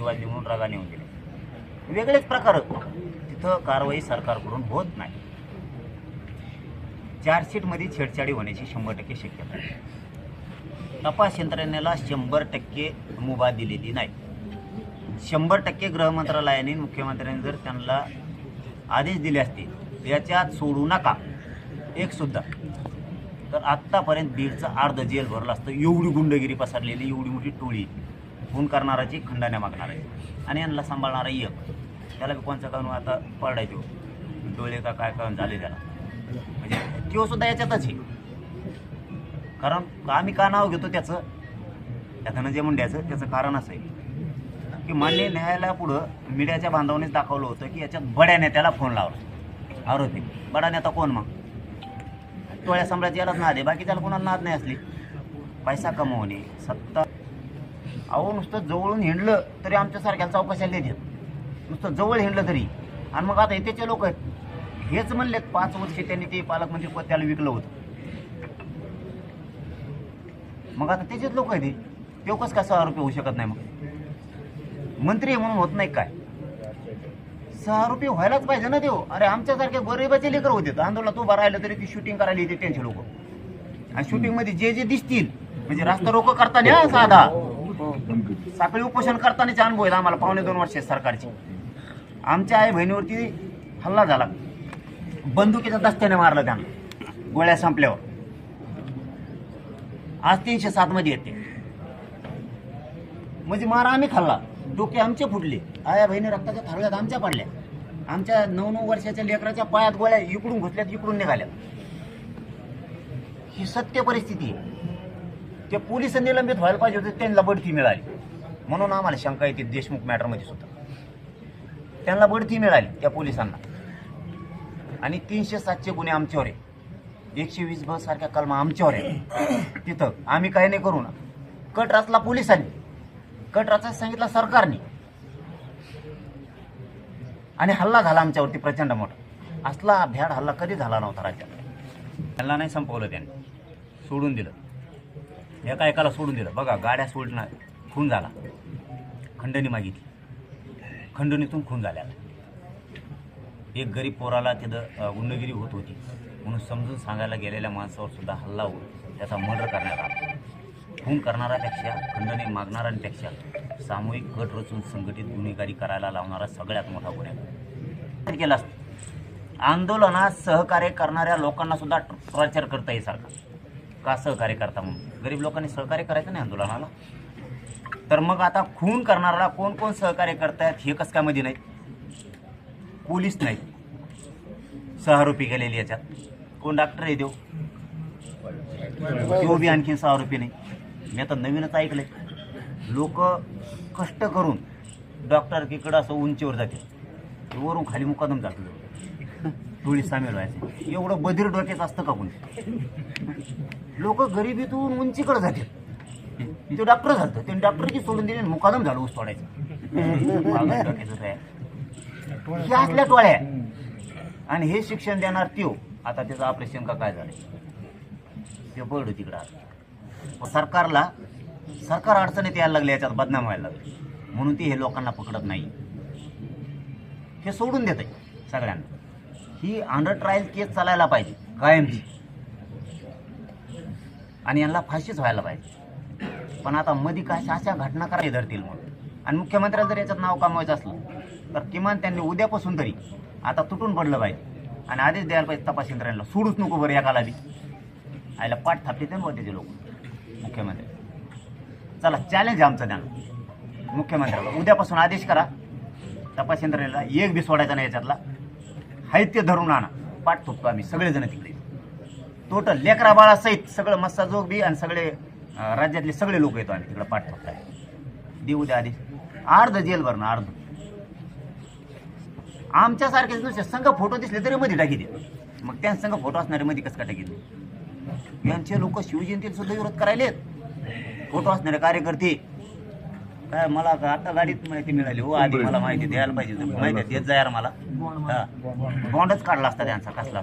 सर्दी वाजली म्हणून रागाने येऊन गेले वेगळेच प्रकार तिथं कारवाई सरकारकडून होत नाही. चार्जशीटमध्ये छेडछाडी होण्याची शंभर टक्के शक्यता आहे. तपास यंत्रणेला शंभर टक्के मुभा दिलेली नाही. शंभर टक्के गृहमंत्रालयाने मुख्यमंत्र्यांनी जर त्यांना आदेश दिले असतील याच्यात सोडू नका. एक सुद्धा. तर आत्तापर्यंत बीडचं अर्ध जेल भरलं असतं. एवढी गुंडगिरी पसरलेली एवढी मोठी टोळी. खून करणाराची खंडाण्या आहे आणि यांना सांभाळणारा एक. त्याला बी कोणचं काढून आता पडायचो डोळे का काय काय झाले त्याला? म्हणजे तो सुद्धा याच्यातच आहे. कारण आम्ही का नाव घेतो त्याचं? त्या धनंजय मुंड्याचं. त्याचं कारण असं आहे. की मान्य न्यायालयापुढं मीडियाच्या बांधवानेच दाखवलं होतं की याच्यात बड्या नेत्याला फोन लावला. आरोपी. बडा नेता कोण मग? टोळ्या साम्राज्यालाच यालाच नाद आहे. बाकी त्याला कोणाला नाद नाही असली. पैसा कमवणे सत्ता अहो नुसतं जवळून हिंडलं तरी आमच्यासारख्या चौकशाला देतात नुसतं जवळ हिंडलं तरी. आणि मग आता त्याचे लोक आहेत. हेच म्हणलेत पाच वर्ष त्यांनी ते पालकमंत्री म्हणजे पद त्याला विकलं होतं. मग आता त्याचेच लोक आहेत ते तो का सहा रुपये होऊ शकत नाही मग? मंत्री म्हणून होत नाही काय? सहा रुपये व्हायलाच पाहिजे ना देव अरे आमच्यासारखे गरीबाचे लेकर होते. आंदोलनात उभा राहिलं तरी ती शूटिंग करायला येते त्यांचे लोक. आणि शूटिंगमध्ये जे जे दिसतील म्हणजे रास्ता रोको करताना हा साधा. साखळी उपोषण करतानाचे अनुभव आहेत आम्हाला पावणे दोन वर्ष सरकारचे. आमच्या आई बहिणीवरती हल्ला झाला. बंदुकीच्या दस्त्याने मारलं त्यांना. गोळ्या संपल्यावर. आज तीनशे सात मध्ये येते. म्हणजे मारा आम्ही खाल्ला. डोके आमचे फुटले. आया बहिणी रक्ताच्या थरव्यात आमच्या पडल्या. आमच्या नऊ नऊ वर्षाच्या लेकराच्या पायात गोळ्या इकडून घुसल्यात इकडून निघाल्या. ही सत्य परिस्थिती आहे. ते पोलीस निलंबित व्हायला पाहिजे होते त्यांना बढती मिळाली. म्हणून आम्हाला शंका येते देशमुख मॅटरमध्ये सुद्धा. त्यांना बढती मिळाली त्या पोलिसांना. आणि तीनशे सातशे गुन्हे आमच्यावर आहे. एकशे वीस बस सारख्या कलमा आमच्यावर आहे तिथं आम्ही काही नाही करू ना. कट रचला पोलिसांनी. कट रचायला सांगितला सरकारने. आणि हल्ला झाला आमच्यावरती प्रचंड मोठा. असला भ्याड हल्ला कधी झाला नव्हता राज्यात? हल्ला नाही संपवलं त्यांनी. सोडून दिलं. एका एकाला सोडून दिलं. बघा गाड्या सोडणार खून झाला. खंडणी मागितली. खंडणीतून खून झाल्या एक गरीब पोराला तिथं गुंडगिरी होत होती. म्हणून समजून सांगायला गेलेल्या माणसावर सुद्धा हल्ला होऊन त्याचा मर्डर करण्यात आला. खून करणाऱ्यापेक्षा खंडणी मागणाऱ्यांपेक्षा सामूहिक कट रचून संघटित गुन्हेगारी करायला लावणारा सगळ्यात मोठा गुन्हेगार. केला असतो? आंदोलनात सहकार्य करणाऱ्या लोकांना सुद्धा टॉर्चर करता येईल सरकार. का सहकार्य करता म्हणून? गरीब लोकांनी सहकार्य करायचं नाही आंदोलनाला? तर मग आता खून करणाऱ्याला कोण कोण सहकार्य करतायत हे कसं काय मध्ये नाहीत पोलीस नाहीत सहारोपी गेलेली याच्यात. कोण डॉक्टर आहे देव तो बी आणखीन सहारोपी नाही. मी आता नवीनच ऐकलंय. लोक कष्ट करून डॉक्टर किकडं असं उंचीवर जाते. वरून खाली मुकादम जातो टोळी सामील व्हायचे. एवढं बधीर डोक्याचं असतं का कोणी? लोक गरिबीतून उंचीकडे जाते. तो डॉक्टर झालं ते डॉक्टरची सोडून दिली आणि मुकादम झालं ऊस तोडायचं. हे असल्या टोळ्या. आणि हे शिक्षण देणार त्यो. आता त्याचं ऑपरेशन का काय झालं ते पडू तिकडं सरकारला सरकार अडचणीत यायला लागले याच्यात बदनाम व्हायला लागले. म्हणून ती हे लोकांना पकडत नाही. हे सोडून देत आहे सगळ्यांना. ही अंडर ट्रायल केस चालायला पाहिजे कायमची. आणि यांना फाशीच व्हायला पाहिजे. पण आता मध्ये काय अशा घटना करायला धरतील म्हणून आणि मुख्यमंत्र्याला जर याच्यात नाव कमवायचं असलं तर किमान त्यांनी उद्यापासून तरी आता तुटून पडलं पाहिजे. आणि आदेश द्यायला पाहिजे तपास यंत्रणेला सोडूच नको बरं एकाला बी आयला पाठ थापते ते त्याचे लोक. मुख्यमंत्री. चला चॅलेंज आहे आमचं त्यांना. मुख्यमंत्र्याला. उद्यापासून आदेश करा. तपास यंत्रणेला एक बी सोडायचा नाही याच्यातला. हायत्य धरून आणा. पाठ थोपतो आम्ही सगळेजण तिकडे. टोटल लेकरा बाळासहित सगळं मस्साजोग बी आणि सगळे राज्यातले सगळे लोक येतो आम्ही तिकडे पाठ थोपताय देऊ द्या आदेश अर्ध जेल भरणं अर्ध. आमच्यासारखेच नुसते संघ फोटो दिसले तरी मध्ये टाकी दे मग त्या संघ फोटो असणारे मध्ये कसं काय टाकी यांचे लोक शिवजयंतीला सुद्धा विरोध करायलेत फोटो असणारे कार्यकर्ते. काय मला का आता गाडीत माहिती मिळाली हो आधी मला माहिती द्यायला पाहिजे होती. माहिती आहे, देत जा यार मला. हा. बॉन्डच काढला असता त्यांचा कसला